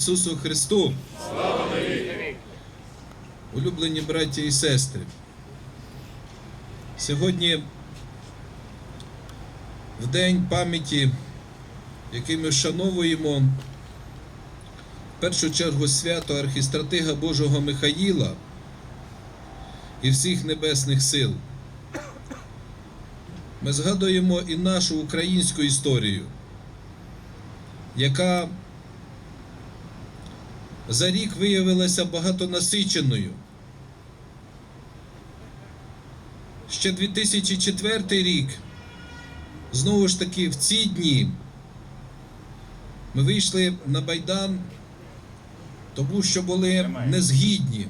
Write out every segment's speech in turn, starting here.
Ісусу Христу! Улюблені браті і сестри. Сьогодні в день пам'яті, який ми вшановуємо в першу чергу свято архістратига Божого Михаїла і всіх небесних сил. Ми згадуємо і нашу українську історію, яка за рік виявилася багатонасиченою. Ще 2004 рік, знову ж таки, в ці дні ми вийшли на Байдан, тому що були незгідні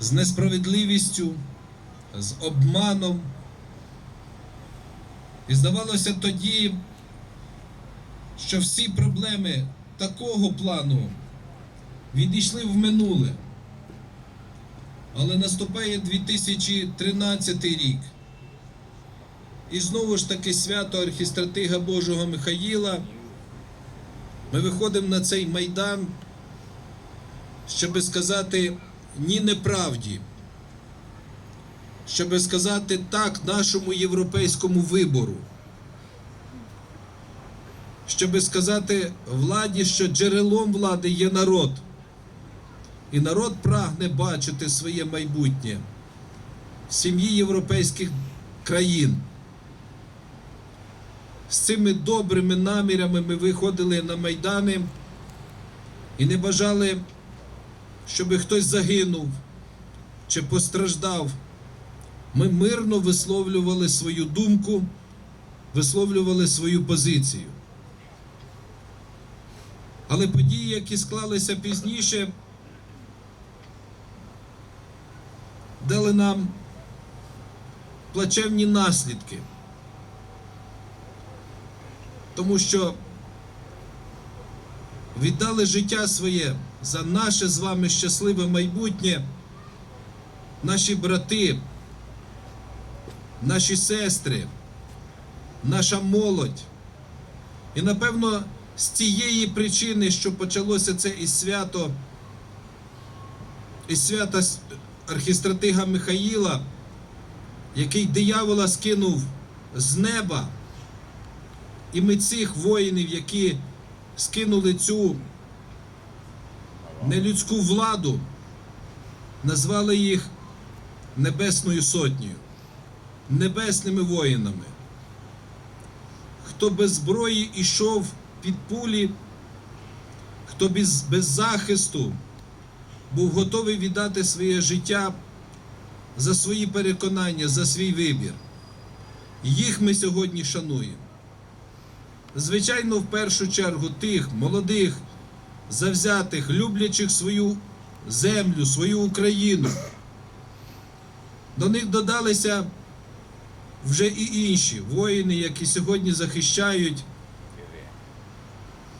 з несправедливістю, з обманом. І здавалося тоді, що всі проблеми такого плану відійшли в минуле. Але наступає 2013 рік. І знову ж таки свято архістратига Божого Михаїла. Ми виходимо на цей майдан, щоб сказати ні неправді, щоб сказати так нашому європейському вибору щоб сказати владі, що джерелом влади є народ. І народ прагне бачити своє майбутнє в сім'ї європейських країн. З цими добрими намірами ми виходили на майдани і не бажали, щоб хтось загинув чи постраждав. Ми мирно висловлювали свою думку, висловлювали свою позицію. Але події, які склалися пізніше, дали нам плачевні наслідки. Тому що віддали життя своє за наше з вами щасливе майбутнє, наші брати, наші сестри, наша молодь. І напевно з цієї причини, що почалося це із свято, із свята архістратига Михаїла, який диявола скинув з неба, і ми цих воїнів, які скинули цю нелюдську владу, назвали їх Небесною Сотнею, небесними воїнами. Хто без зброї ішов під пулі, хто без, без захисту був готовий віддати своє життя за свої переконання, за свій вибір. Їх ми сьогодні шануємо. Звичайно, в першу чергу тих молодих, завзятих, люблячих свою землю, свою Україну. До них додалися вже і інші воїни, які сьогодні захищають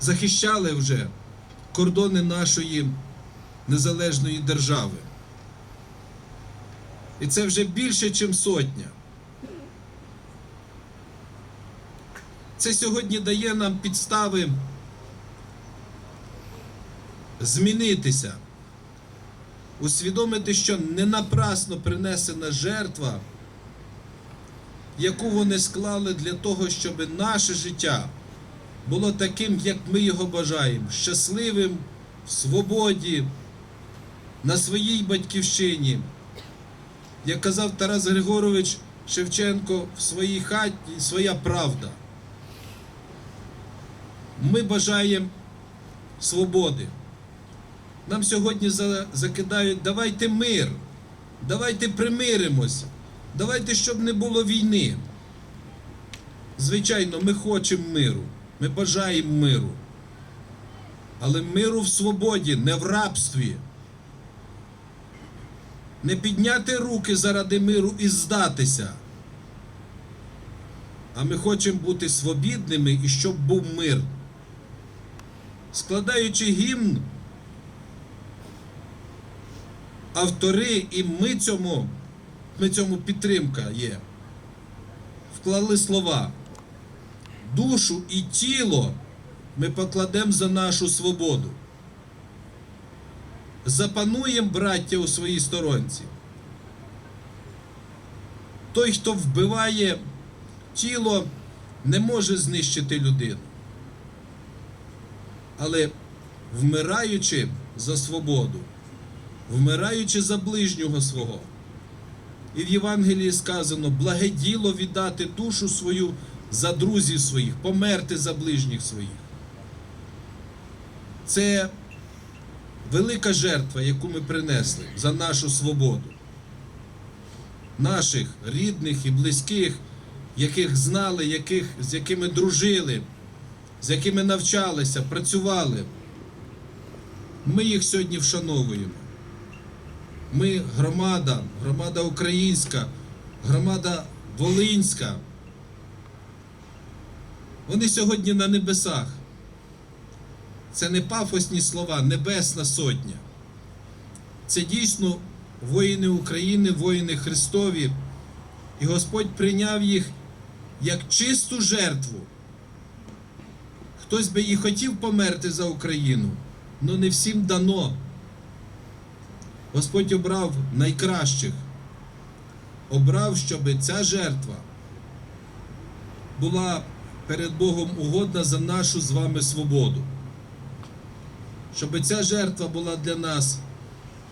захищали вже кордони нашої незалежної держави. І це вже більше, ніж сотня. Це сьогодні дає нам підстави змінитися, усвідомити, що не напрасно принесена жертва, яку вони склали для того, щоб наше життя було таким, як ми його бажаємо, щасливим, в свободі, на своїй батьківщині. Як казав Тарас Григорович Шевченко в своїй хаті своя правда. Ми бажаємо свободи. Нам сьогодні закидають, давайте мир, давайте примиримося, давайте, щоб не було війни. Звичайно, ми хочемо миру. Ми бажаємо миру. Але миру в свободі, не в рабстві. Не підняти руки заради миру і здатися. А ми хочемо бути свобідними і щоб був мир. Складаючи гімн, автори, і ми цьому, ми цьому підтримка є, вклали слова душу і тіло ми покладемо за нашу свободу. Запануємо браття у своїй сторонці. Той, хто вбиває тіло, не може знищити людину. Але вмираючи за свободу, вмираючи за ближнього свого. І в Євангелії сказано: благе діло віддати душу свою за друзів своїх, померти за ближніх своїх. Це велика жертва, яку ми принесли за нашу свободу. Наших рідних і близьких, яких знали, яких, з якими дружили, з якими навчалися, працювали. Ми їх сьогодні вшановуємо. Ми громада, громада українська, громада волинська. Вони сьогодні на небесах. Це не пафосні слова, Небесна Сотня. Це дійсно воїни України, воїни Христові. І Господь прийняв їх як чисту жертву. Хтось би і хотів померти за Україну, але не всім дано. Господь обрав найкращих, обрав, щоб ця жертва була перед Богом угодна за нашу з вами свободу. Щоб ця жертва була для нас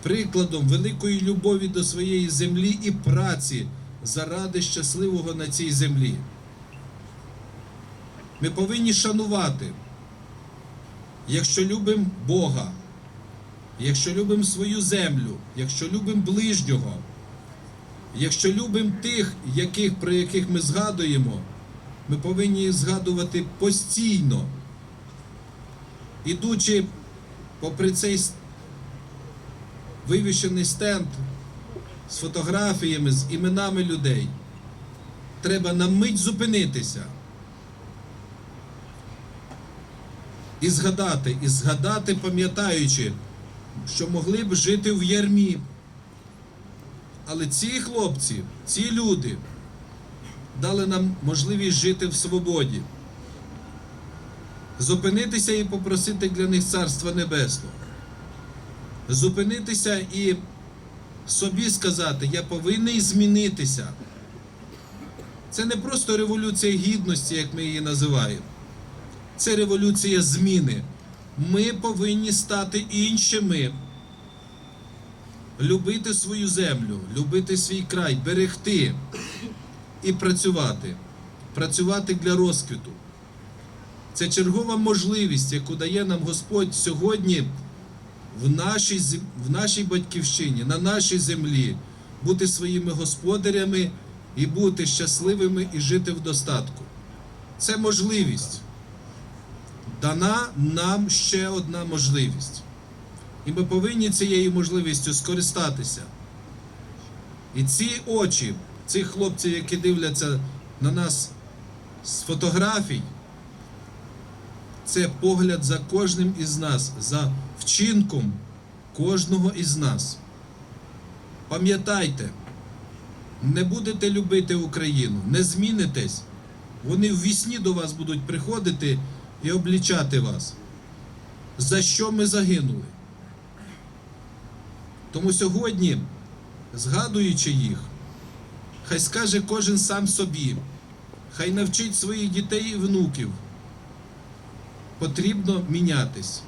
прикладом великої любові до своєї землі і праці заради щасливого на цій землі. Ми повинні шанувати, якщо любимо Бога, якщо любимо свою землю, якщо любимо ближнього, якщо любимо тих, яких, про яких ми згадуємо, ми повинні згадувати постійно, ідучи попри цей вивішений стенд з фотографіями, з іменами людей, треба на мить зупинитися. І згадати, і згадати, пам'ятаючи, що могли б жити в ярмі. Але ці хлопці, ці люди дали нам можливість жити в свободі, зупинитися і попросити для них Царства Небесного. Зупинитися і собі сказати, я повинен змінитися. Це не просто революція гідності, як ми її називаємо. Це революція зміни. Ми повинні стати іншими. Любити свою землю, любити свій край, берегти і працювати. Працювати для розквіту. Це чергова можливість, яку дає нам Господь сьогодні в нашій, в нашій батьківщині, на нашій землі, бути своїми господарями і бути щасливими і жити в достатку. Це можливість. Дана нам ще одна можливість. І ми повинні цією можливістю скористатися. І ці очі цих хлопців, які дивляться на нас з фотографій, це погляд за кожним із нас, за вчинком кожного із нас. Пам'ятайте, не будете любити Україну, не змінитесь, вони в вісні до вас будуть приходити і облічати вас. За що ми загинули? Тому сьогодні, згадуючи їх, хай скаже кожен сам собі, хай навчить своїх дітей і внуків. Потрібно мінятись.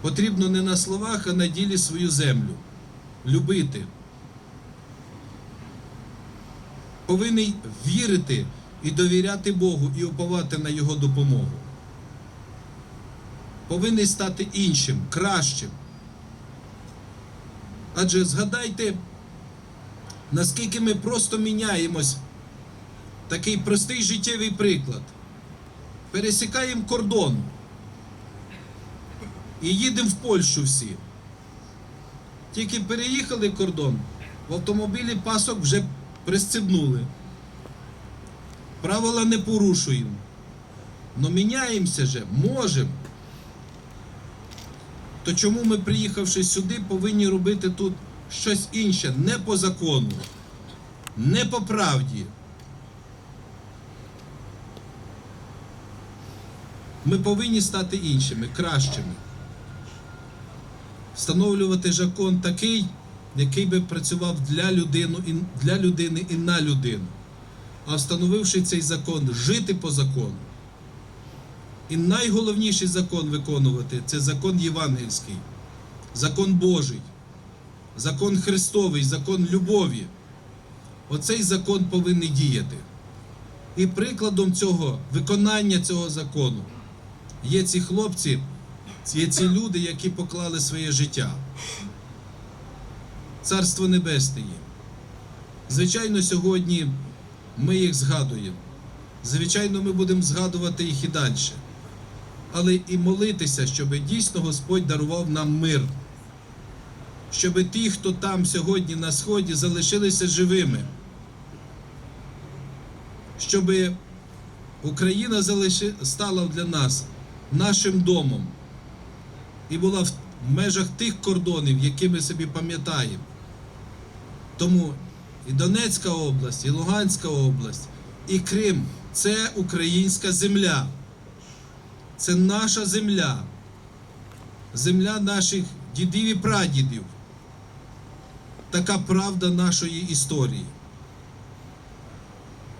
Потрібно не на словах, а на ділі свою землю. Любити. Повинен вірити і довіряти Богу і уповати на Його допомогу. Повинен стати іншим, кращим. Адже згадайте, наскільки ми просто міняємось. Такий простий життєвий приклад. Пересікаємо кордон і їдемо в Польщу всі. Тільки переїхали кордон, в автомобілі пасок вже пристебнули. Правила не порушуємо. Но міняємося же, можемо. То чому ми, приїхавши сюди, повинні робити тут щось інше, не по закону, не по правді? Ми повинні стати іншими, кращими. Встановлювати закон такий, який би працював для людини, для людини і на людину. А встановивши цей закон, жити по закону. І найголовніший закон виконувати це закон євангельський, закон Божий, закон Христовий, закон любові. Оцей закон повинен діяти. І прикладом цього виконання цього закону є ці хлопці, є ці люди, які поклали своє життя. Царство Небесне є. Звичайно, сьогодні ми їх згадуємо. Звичайно, ми будемо згадувати їх і далі. Але і молитися, щоб дійсно Господь дарував нам мир. Щоб ті, хто там сьогодні на сході, залишилися живими. Щоб Україна стала для нас нашим домом і була в межах тих кордонів, які ми собі пам'ятаємо. Тому і Донецька область, і Луганська область, і Крим це українська земля. Це наша земля. Земля наших дідів і прадідів. Така правда нашої історії.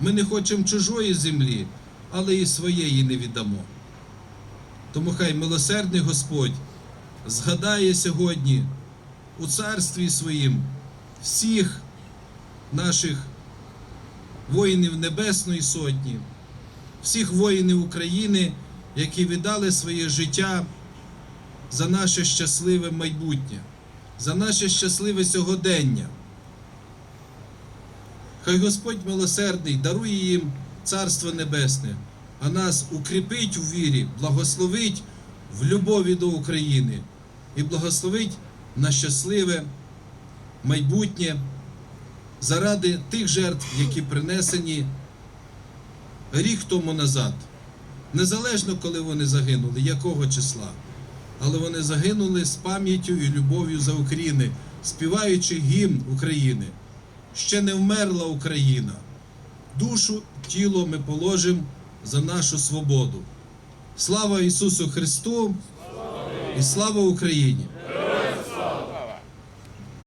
Ми не хочемо чужої землі, але і своєї не віддамо. Тому хай милосердний Господь згадає сьогодні у царстві своїм всіх наших воїнів Небесної Сотні, всіх воїнів України, які віддали своє життя за наше щасливе майбутнє, за наше щасливе сьогодення. Хай Господь милосердний дарує їм Царство Небесне, а нас укріпить у вірі, благословить в любові до України і благословить на щасливе майбутнє заради тих жертв, які принесені рік тому назад. Незалежно, коли вони загинули, якого числа. Але вони загинули з пам'яттю і любов'ю за України, співаючи гімн України. Ще не вмерла Україна. Душу, тіло ми положимо за нашу свободу. Слава Ісусу Христу і слава Україні!